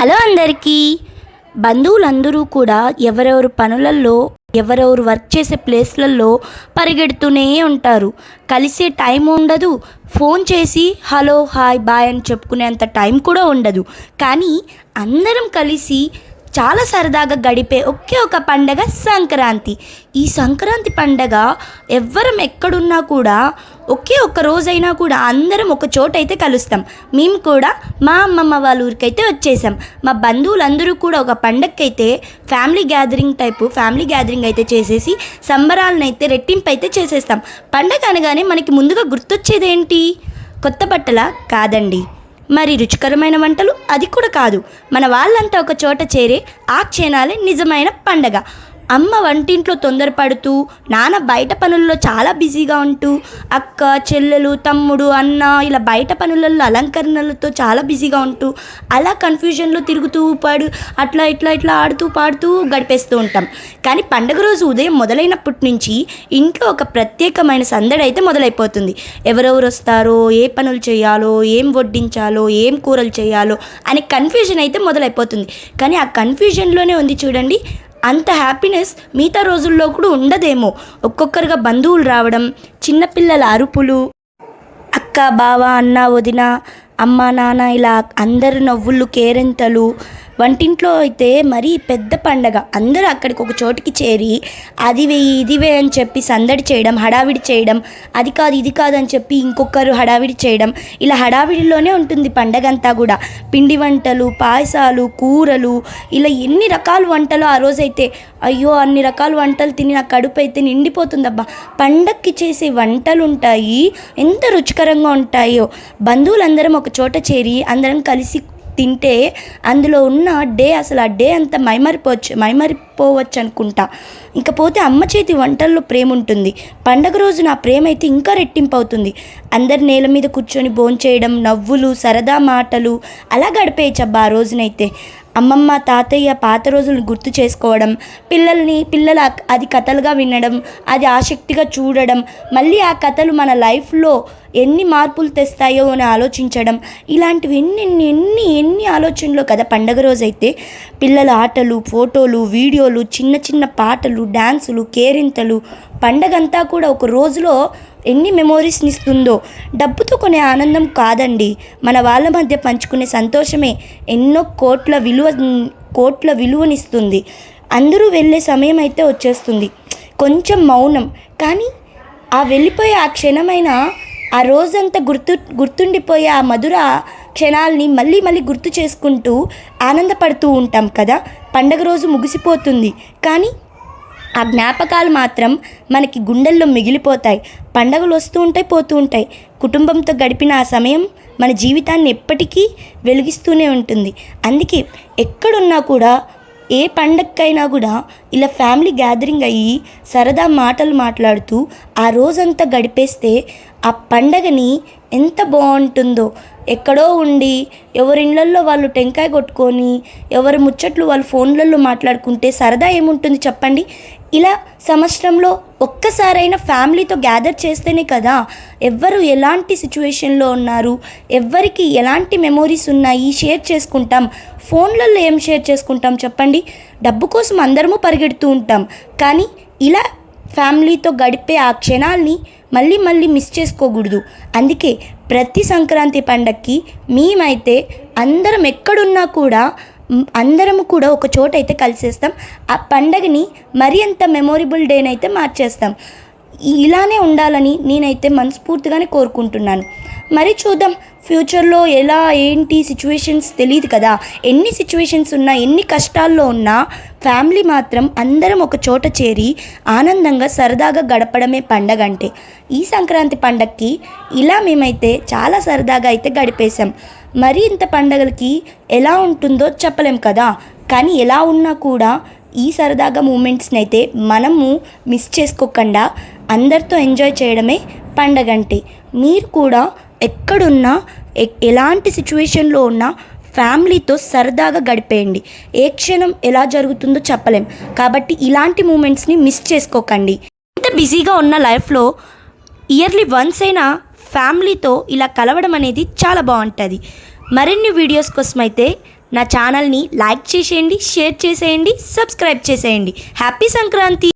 Hello అందరికీ. బంధువులందరూ కూడా ఎవరెవరు పనులలో ఎవరెవరు వర్క్ చేసే ప్లేస్లలో పరిగెడుతూనే ఉంటారు. కలిసే టైం ఉండదు. ఫోన్ చేసి హలో హాయ్ బాయ్ అని చెప్పుకునేంత టైం కూడా ఉండదు. కానీ అందరం కలిసి చాలా సరదాగా గడిపే ఒకే ఒక పండగ సంక్రాంతి. ఈ సంక్రాంతి పండగ ఎవ్వరం ఎక్కడున్నా కూడా ఒకే ఒక్క రోజైనా కూడా అందరం ఒక చోట అయితే కలుస్తాం. మేము కూడా మా అమ్మమ్మ వాళ్ళ ఊరికైతే వచ్చేసాం. మా బంధువులందరూ కూడా ఒక పండగకైతే family gathering type family gathering అయితే చేసేసి సంబరాలను అయితే రెట్టింపు అయితే చేసేస్తాం. పండగ అనగానే మనకి ముందుగా గుర్తొచ్చేది ఏంటి కొత్త బట్టల? కాదండి. మరి రుచికరమైన వంటలు అది కూడా కాదు. మన వాళ్ళంతా ఒక చోట చేరే ఆ క్షణాలే నిజమైన పండగ. అమ్మ వంటింట్లో తొందరపడుతూ నాన్న బయట పనుల్లో చాలా బిజీగా ఉంటూ అక్క చెల్లెలు తమ్ముడు అన్న ఇలా బయట పనులలో అలంకరణలతో చాలా బిజీగా ఉంటూ అలా కన్ఫ్యూజన్లో తిరుగుతూ పాడు అట్లా ఇట్లా ఇట్లా ఆడుతూ పాడుతూ గడిపేస్తూ ఉంటాం. కానీ పండగ రోజు ఉదయం మొదలైనప్పటి నుంచి ఇంట్లో ఒక ప్రత్యేకమైన సందడి అయితే మొదలైపోతుంది. ఎవరెవరు వస్తారో ఏ పనులు చేయాలో ఏం వడ్డించాలో ఏం కూరలు చేయాలో అనే కన్ఫ్యూజన్ అయితే మొదలైపోతుంది. కానీ ఆ కన్ఫ్యూజన్లోనే ఉంది చూడండి అంత హ్యాపీనెస్ మిగతా రోజుల్లో కూడా ఉండదేమో. ఒక్కొక్కరుగా బంధువులు రావడం చిన్నపిల్లల అరుపులు. అక్క బావ అన్న వదిన అమ్మ నాన్న ఇలా అందరు నవ్వులు కేరింతలు వంటింట్లో అయితే మరీ పెద్ద పండగ. అందరూ అక్కడికి ఒక చోటికి చేరి అది వేయి ఇది వే అని చెప్పి సందడి చేయడం హడావిడి చేయడం అది కాదు ఇది కాదు అని చెప్పి ఇంకొకరు హడావిడి చేయడం ఇలా హడావిడిలోనే ఉంటుంది పండగ అంతా కూడా. పిండి వంటలు పాయసాలు కూరలు ఇలా ఎన్ని రకాల వంటలు ఆ రోజైతే. అయ్యో అన్ని రకాల వంటలు తిని నా కడుపు అయితే నిండిపోతుందబ్బా. పండక్కి చేసే వంటలు ఉంటాయి ఎంత రుచికరంగా ఉంటాయో. బంధువులందరం ఒక చోట చేరి అందరం కలిసి తింటే అందులో ఉన్న డే అసలు ఆ డే అంతా మైమరిపోవచ్చు మైమరిపోవచ్చు అనుకుంటా ఇంకపోతే అమ్మ చేతి వంటల్లో ప్రేమ ఉంటుంది పండగ రోజు నా ప్రేమ అయితే ఇంకా రెట్టింపు అవుతుంది అందరు నేల మీద కూర్చొని భోంచేయడం నవ్వులు సరదా మాటలు అలా గడిపేయచ్చబ్బా ఆ రోజునైతే. అమ్మమ్మ తాతయ్య పాత రోజులను గుర్తు చేసుకోవడం పిల్లల్ని పిల్లల అది కథలుగా వినడం అది ఆసక్తిగా చూడడం మళ్ళీ ఆ కథలు మన లైఫ్లో ఎన్ని మార్పులు తెస్తాయో అని ఆలోచించడం ఇలాంటివి ఎన్ని ఎన్ని ఎన్ని ఎన్ని ఆలోచనలు కదా పండగ రోజైతే పిల్లల ఆటలు ఫోటోలు వీడియోలు చిన్న చిన్న పాటలు డ్యాన్సులు కేరింతలు పండగంతా కూడా ఒక రోజులో ఎన్ని మెమోరీస్ని ఇస్తుందో డబ్బుతో కొనే ఆనందం కాదండి. మన వాళ్ళ మధ్య పంచుకునే సంతోషమే ఎన్నో కోట్ల విలువ కోట్ల విలువనిస్తుంది. అందరూ వెళ్ళే సమయం అయితే వచ్చేస్తుంది. కొంచెం మౌనం. కానీ ఆ వెళ్ళిపోయే ఆ క్షణమైన ఆ రోజంతా గుర్తు గుర్తుండిపోయే ఆ మధుర క్షణాల్ని మళ్ళీ మళ్ళీ గుర్తు చేసుకుంటూ ఆనందపడుతూ ఉంటాం కదా. పండగ రోజు ముగిసిపోతుంది. కానీ ఆ జ్ఞాపకాలు మాత్రం మనకి గుండెల్లో మిగిలిపోతాయి పండగలు వస్తూ ఉంటాయి పోతూ ఉంటాయి. కుటుంబంతో గడిపిన ఆ సమయం మన జీవితాన్ని ఎప్పటికీ వెలిగిస్తూనే ఉంటుంది. అందుకే ఎక్కడున్నా కూడా ఏ పండగకైనా కూడా ఇలా ఫ్యామిలీ గ్యాదరింగ్ అయ్యి సరదా మాటలు మాట్లాడుతూ ఆ రోజంతా గడిపేస్తే ఆ పండగని ఎంత బాగుంటుందో. ఎక్కడో ఉండి ఎవరిళ్ళల్లో వాళ్ళు టెంకాయ కొట్టుకొని ఎవరి ముచ్చట్లు వాళ్ళు ఫోన్లలో మాట్లాడుకుంటే సరదా ఏముంటుంది చెప్పండి? ఇలా సంవత్సరంలో ఒక్కసారైనా ఫ్యామిలీతో గ్యాదర్ చేస్తేనే కదా ఎవ్వరు ఎలాంటి సిచ్యువేషన్లో ఉన్నారు ఎవ్వరికి ఎలాంటి మెమోరీస్ ఉన్నాయి షేర్ చేసుకుంటాం ఫోన్లలో ఏం షేర్ చేసుకుంటాం చెప్పండి? డబ్బు కోసం అందరము పరిగెడుతూ ఉంటాం. కానీ ఇలా ఫ్యామిలీతో గడిపే ఆ క్షణాల్ని మళ్ళీ మళ్ళీ మిస్ చేసుకోకూడదు. అందుకే ప్రతి సంక్రాంతి పండక్కి మేమైతే అందరం ఎక్కడున్నా కూడా అందరం అందరము కూడా ఒక చోట అయితే కలిసేస్తాం. ఆ పండగని మరి అంత మెమొరబుల్ డేనైతే మార్చేస్తాం. ఇలానే ఉండాలని నేనైతే మనస్ఫూర్తిగానే కోరుకుంటున్నాను. మరి చూద్దాం ఫ్యూచర్లో ఎలా ఏంటి సిచ్యువేషన్స్ తెలియదు కదా. ఎన్ని సిచ్యువేషన్స్ ఉన్నా ఎన్ని కష్టాల్లో ఉన్నా ఫ్యామిలీ మాత్రం అందరం ఒక చోట చేరి ఆనందంగా సరదాగా గడపడమే పండగ అంటే. ఈ సంక్రాంతి పండగకి ఇలా మేమైతే చాలా సరదాగా అయితే గడిపేశాం. మరి ఇంత పండగలకి ఎలా ఉంటుందో చెప్పలేం కదా. కానీ ఎలా ఉన్నా కూడా ఈ సరదాగా మూమెంట్స్ని అయితే మనము మిస్ చేసుకోకుండా అందరితో ఎంజాయ్ చేయడమే పండగ అంటే. మీరు కూడా ఎక్కడున్నా ఎలాంటి సిచ్యువేషన్లో ఉన్నా ఫ్యామిలీతో సరదాగా గడిపేయండి. ఏ క్షణం ఎలా జరుగుతుందో చెప్పలేం. కాబట్టి ఇలాంటి మూమెంట్స్ని మిస్ చేసుకోకండి. ఇంత బిజీగా ఉన్న లైఫ్లో ఇయర్లీ వన్స్ అయినా ఫ్యామిలీతో ఇలా కలవడం అనేది చాలా బాగుంటుంది. మరిన్ని వీడియోస్ కోసం అయితే నా ఛానల్ని లైక్ చేసేయండి షేర్ చేసేయండి సబ్స్క్రైబ్ చేసేయండి. హ్యాపీ సంక్రాంతి